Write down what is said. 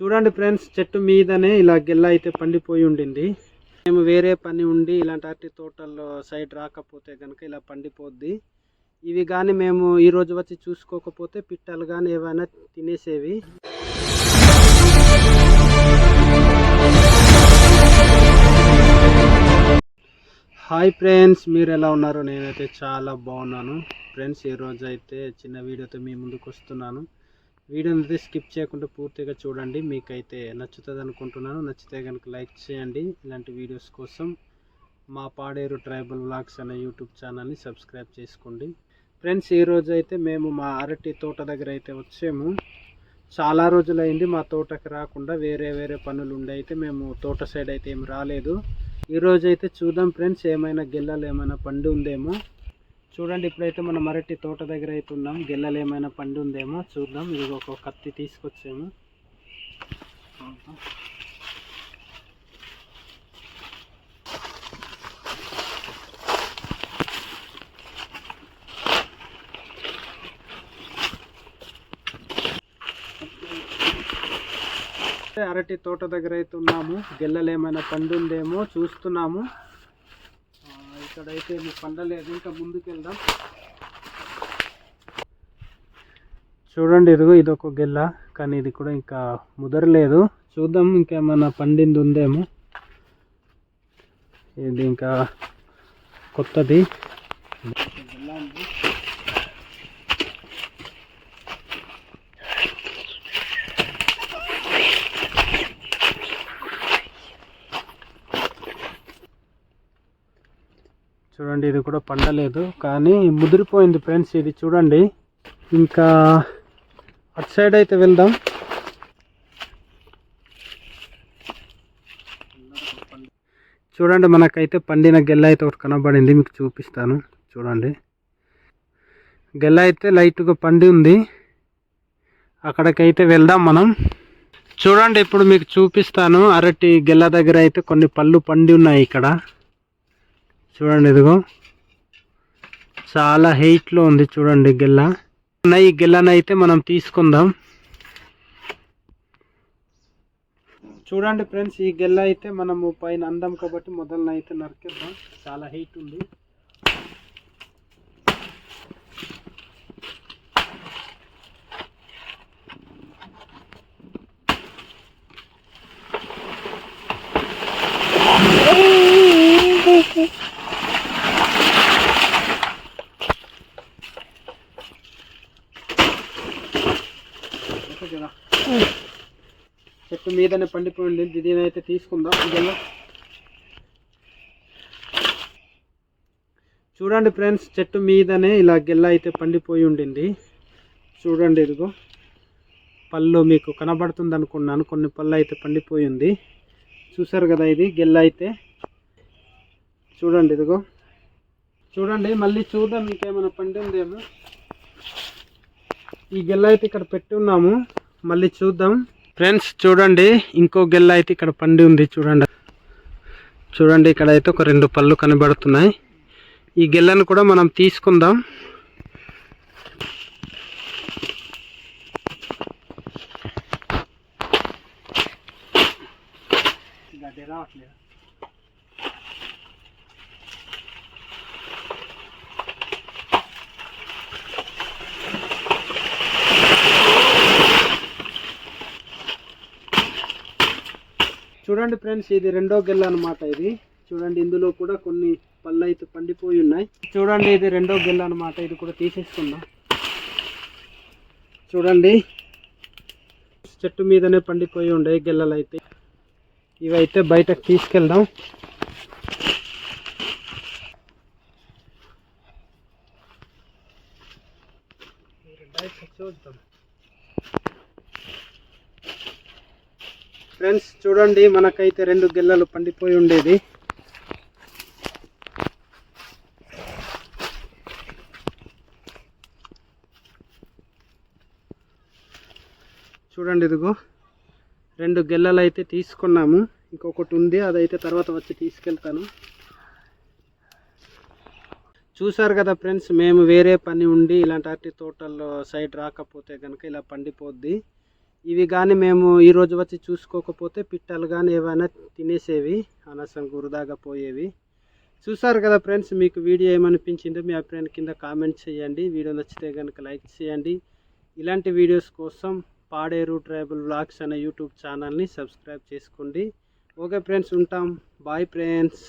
చూడండి ఫ్రెండ్స్ చెట్టు మీదనే ఇలా గెల్ల అయితే పండిపోయి ఉండింది. మేము వేరే పని ఉండి ఇలాంటి అరటి తోటల్లో సైడ్ రాకపోతే కనుక ఇలా పండిపోద్ది. ఇవి కానీ మేము ఈరోజు వచ్చి చూసుకోకపోతే పిట్టలు కానీ ఏవైనా తినేసేవి. హాయ్ ఫ్రెండ్స్ మీరు ఎలా ఉన్నారు? నేనైతే చాలా బాగున్నాను. ఫ్రెండ్స్ ఈరోజు అయితే చిన్న వీడియోతో మీ ముందుకు వస్తున్నాను. వీడియోని స్కిప్ చేయకుండా పూర్తిగా చూడండి. మీకైతే నచ్చుతుంది అనుకుంటున్నాను. నచ్చితే కనుక లైక్ చేయండి. ఇలాంటి వీడియోస్ కోసం మా పాడేరు ట్రైబల్ వ్లాగ్స్ అనే యూట్యూబ్ ఛానల్ని సబ్స్క్రైబ్ చేసుకోండి. ఫ్రెండ్స్ ఈరోజు అయితే మేము మా అరటి తోట దగ్గర అయితే వచ్చాము. చాలా రోజులైంది మా తోటకి రాకుండా వేరే వేరే పనులు ఉండి అయితే మేము తోట సైడ్ అయితే ఏం రాలేదు. ఈ అయితే చూద్దాం ఫ్రెండ్స్ ఏమైనా గెల్లలు ఏమైనా పండు ఉందేమో. చూడండి ఇప్పుడైతే మనం అరటి తోట దగ్గర అయితే ఉన్నాం. గెల్లలు ఏమైనా పండు ఉందేమో చూద్దాం. ఇది ఒక కత్తి తీసుకొచ్చాము. అరటి తోట దగ్గర అయితే ఉన్నాము. గెల్లలు ఏమైనా పండు ఉందేమో చూస్తున్నాము. ఇక్కడైతే మీ పండలేదు. ఇంకా ముందుకు వెళ్దాం చూడండి ఇదిగో ఇది ఒక గెల్ల కానీ ఇది కూడా ఇంకా ముదరలేదు. చూద్దాం ఇంకేమైనా పండింది ఉందేమో ఇది ఇంకా కొత్తది గెల్ల ఉంది. చూడండి ఇది కూడా పండలేదు కానీ ముదిరిపోయింది ఫ్రెండ్స్ ఇది చూడండి. ఇంకా అటు సైడ్ అయితే వెళ్దాం. చూడండి మనకైతే పండిన గెల్ల అయితే ఒకటి కనబడింది మీకు చూపిస్తాను. చూడండి. గెల్ల అయితే లైట్గా పండి ఉంది. అక్కడికైతే వెళ్దాం మనం. చూడండి ఇప్పుడు మీకు చూపిస్తాను అరటి గెల్ల దగ్గర అయితే కొన్ని పళ్ళు పండి ఉన్నాయి ఇక్కడ. చూడండి ఇదిగో. చాలా హెయిట్లో ఉంది చూడండి గిల్ల. ఈ గెల్లను అయితే మనం తీసుకుందాం. చూడండి ఫ్రెండ్స్ ఈ గిల్ల అయితే మనము పైన అందం కాబట్టి మొదలన అయితే నరికేద్దాం. చాలా హైట్ ఉంది. వస్తుంది కదా చెట్టు మీదనే పండిపోయింది దీని అయితే తీసుకుందాం. ఇదెలా చూడండి ఫ్రెండ్స్ చెట్టు మీదనే ఇలా గెల్ల అయితే పండిపోయి ఉండింది. చూడండి ఇదిగో. పళ్ళు మీకు కనబడుతుంది అనుకున్నాను. కొన్ని పళ్ళు అయితే పండిపోయి ఉంది. చూసారు కదా ఇది గెల్ల అయితే? చూడండి ఇదిగో. చూడండి మళ్ళీ చూద్దాం ఇంకేమైనా పండిందేమో. ఈ గెల్ల అయితే ఇక్కడ పెట్టి ఉన్నాము. మళ్ళీ చూద్దాం. ఫ్రెండ్స్ చూడండి. ఇంకో గెల్ల అయితే ఇక్కడ పండి ఉంది చూడండి. చూడండి ఇక్కడ అయితే ఒక రెండు పళ్ళు కనబడుతున్నాయి. ఈ గెల్లను కూడా మనం తీసుకుందాం. రావట్లేదు చూడండి ఫ్రెండ్స్ ఇది రెండో గెల్ల అనమాట ఇది. చూడండి ఇందులో కూడా కొన్ని పళ్ళు అయితే పండిపోయి ఉన్నాయి. చూడండి ఇది రెండో గెల్ల అనమాట ఇది కూడా తీసేసుకుందాం. చూడండి చెట్టు మీదనే పండిపోయి ఉండే గెల్లలు అయితే ఇవైతే బయటకు తీసుకెళ్దాం చూద్దాం ఫ్రెండ్స్ చూడండి మనకైతే రెండు గిల్లలు పండిపోయి ఉండేది. చూడండి ఇదిగో రెండు గెల్లలు అయితే తీసుకున్నాము. ఇంకొకటి ఉంది అదైతే తర్వాత వచ్చి తీసుకెళ్తాను. చూసారు కదా ఫ్రెండ్స్ మేము వేరే పని ఉండి ఇలాంటి అరటి తోటల్లో సైడ్ రాకపోతే కనుక ఇలా పండిపోద్ది. ఇవి కానీ మేము ఈరోజు వచ్చి చూసుకోకపోతే పిట్టలు కానీ ఏమైనా తినేసేవి అనవసరం వృధాగా పోయేవి. చూసారు కదా ఫ్రెండ్స్ మీకు వీడియో ఏమనిపించిందో మీ అభిప్రాయం కింద కామెంట్ చేయండి. వీడియో నచ్చితే కనుక లైక్ చేయండి. ఇలాంటి వీడియోస్ కోసం పాడేరు ట్రైబల్ బ్లాగ్స్ అనే యూట్యూబ్ ఛానల్ని సబ్స్క్రైబ్ చేసుకోండి. ఓకే ఫ్రెండ్స్ ఉంటాం. Bye friends.